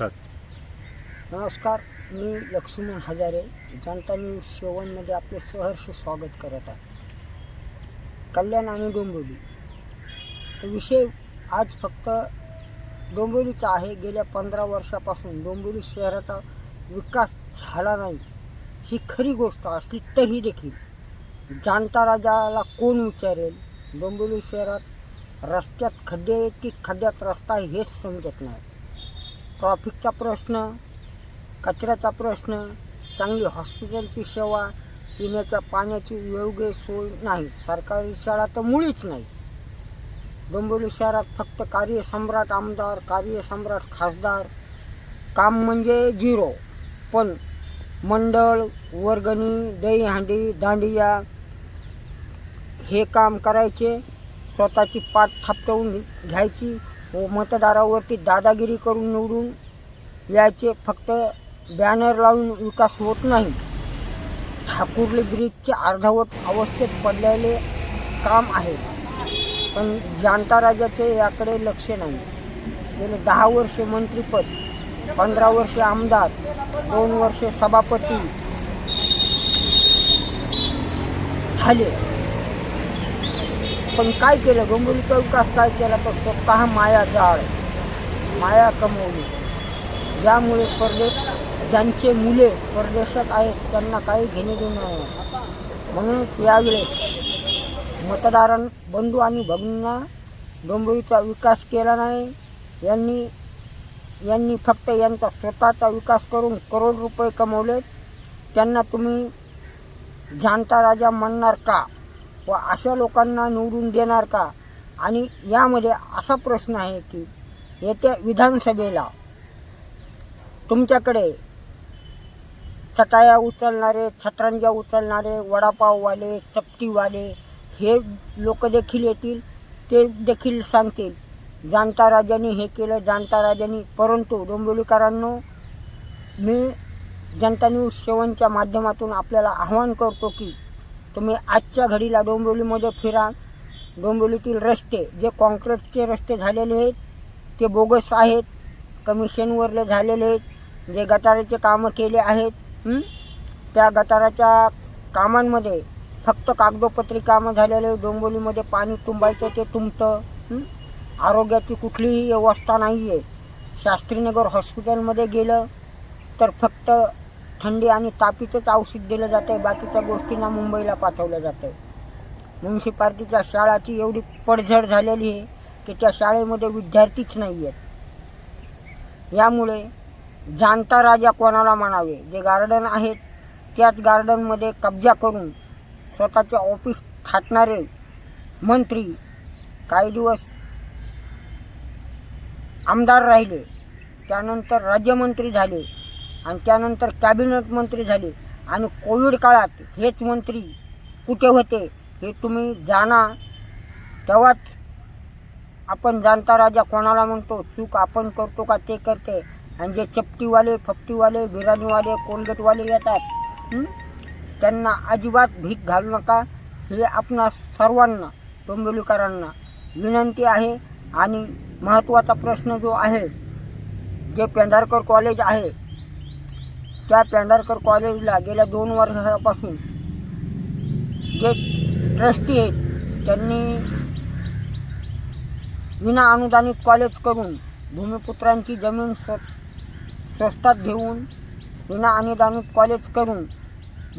नमस्कार. मी लक्ष्मण हजारे जनता न्यूज सेवनमध्ये आपले सहर्ष स्वागत करत आहे. कल्याण आणि डोंबिवली. विषय आज फक्त डोंबिवलीचा आहे. गेल्या पंधरा वर्षापासून डोंबिवली शहराचा विकास झाला नाही ही खरी गोष्ट असली तरी देखील. जाणता राजाला कोण विचारेल? डोंबिवली शहरात रस्त्यात खड्डे आहेत की खड्ड्यात रस्ता आहे हेच समजत नाही. ट्रॉफिकचा प्रश्न कचऱ्याचा प्रश्न चांगली हॉस्पिटलची सेवा पिण्याच्या पाण्याची योग्य सोय नाही. सरकारी शाळा तर मुळीच नाही. डोंबिवली शहरात फक्त कार्यसम्राट आमदार कार्यसम्राट खासदार काम म्हणजे झिरो. पण मंडळ वर्गणी दहीहांडी दांडिया हे काम करायचे स्वतःची पाठ थापटवून घ्यायची हो, मतदारावरती दादागिरी करून निवडून यायचे फक्त बॅनर लावून विकास होत नाही. ठाकुर्ली ब्रिजचे अर्धवट अवस्थेत पडलेले काम आहे. पण जाणता राजाचे याकडे लक्ष नाही. गेले दहा वर्षे मंत्रिपद पंधरा वर्षे आमदार दोन वर्षे सभापती झाले. पण काय केलं? डोंबिवलीचा विकास काय केला? तर स्वतः माया जाळ. माया कमवली. ज्यामुळे परदेश ज्यांचे मुले परदेशात आहेत त्यांना काही घेणे देणे नाही. म्हणून यावेळेस मतदारां बंधू आणि भगिनींना डोंबिवलीचा विकास केला नाही. यांनी यांनी फक्त यांचा स्वतःचा विकास करून करोड रुपये कमवले त्यांना तुम्ही जाणता राजा म्हणणार का? व अशा लोकांना निवडून देणार का? आणि यामध्ये असा प्रश्न आहे की येत्या विधानसभेला तुमच्याकडे चटाया उचलणारे छत्रांजा उचलणारे वडापाववाले चपटीवाले हे लोक देखील येतील? ते देखील सांगतील जाणता राजांनी हे केलं जाणता राजांनी परंतु डोंबिवलीकरांनो मी जनता न्यूज सेवनच्या माध्यमातून आपल्याला आव्हान करतो की तुम्ही आजच्या घडीला डोंबिवलीमध्ये फिरा. डोंबिवलीतील रस्ते जे कॉन्क्रीटचे रस्ते झालेले आहेत ते बोगस आहेत कमिशनवरले झालेले आहेत जे गटाराचे कामं केले आहेत त्या गटाराच्या कामांमध्ये फक्त कागदोपत्री कामं झालेले डोंबिवलीमध्ये पाणी तुंबायचं ते तुंबतं आरोग्याची कुठलीही व्यवस्था नाही आहे शास्त्रीनगर हॉस्पिटलमध्ये गेलं तर फक्त थंडी आणि तापीचंच औषध दिलं जातं आहे बाकीच्या गोष्टींना मुंबईला पाठवलं जातं आहे म्युन्सिपाल्टीच्या शाळाची एवढी पडझड झालेली आहे की त्या शाळेमध्ये विद्यार्थीच नाही आहेत यामुळे जाणता राजा कोणाला म्हणावे? जे गार्डन आहेत त्याच गार्डनमध्ये कब्जा करून स्वतःचे ऑफिस थाटणारे मंत्री काही दिवस आमदार राहिले त्यानंतर राज्यमंत्री झाले. आणि त्यानंतर कॅबिनेट मंत्री झाले. आणि कोविड काळात हेच मंत्री कुठे होते हे तुम्ही जाणा. तेव्हाच आपण जाणता राजा कोणाला म्हणतो? चूक आपण करतो का ते करते. आणि जे चपटीवाले फपटीवाले बिराणीवाले कोलगेटवाले येतात त्यांना अजिबात भीक घालू नका. हे आपणा सर्वांना डोंबिवलीकरांना विनंती आहे. आणि महत्त्वाचा प्रश्न जो आहे जे पेंढारकर कॉलेज आहे त्या पेंढारकर कॉलेजला गेल्या दोन वर्षापासून. जे ट्रस्टी आहेत त्यांनी विना अनुदानित कॉलेज करून भूमिपुत्रांची जमीन स्व स्वस्तात घेऊन विना अनुदानित कॉलेज करून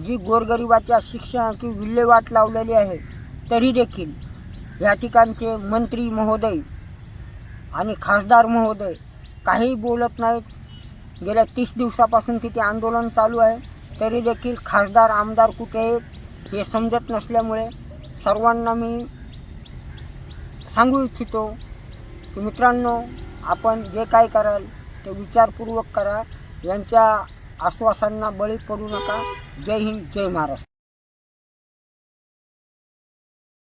जी गोरगरिबाच्या शिक्षणाची विल्हेवाट लावलेली आहे तरी देखील या ठिकाणचे मंत्री महोदय आणि खासदार महोदय काही बोलत नाहीत. गेल्या तीस दिवसापासून तिथे आंदोलन चालू आहे. तरी देखील खासदार आमदार कुठे आहेत हे समजत नसल्यामुळे सर्वांना मी सांगू इच्छितो की मित्रांनो आपण जे काय कराल ते विचारपूर्वक करा. यांच्या आश्वासांना बळी पडू नका. जय हिंद जय महाराष्ट्र.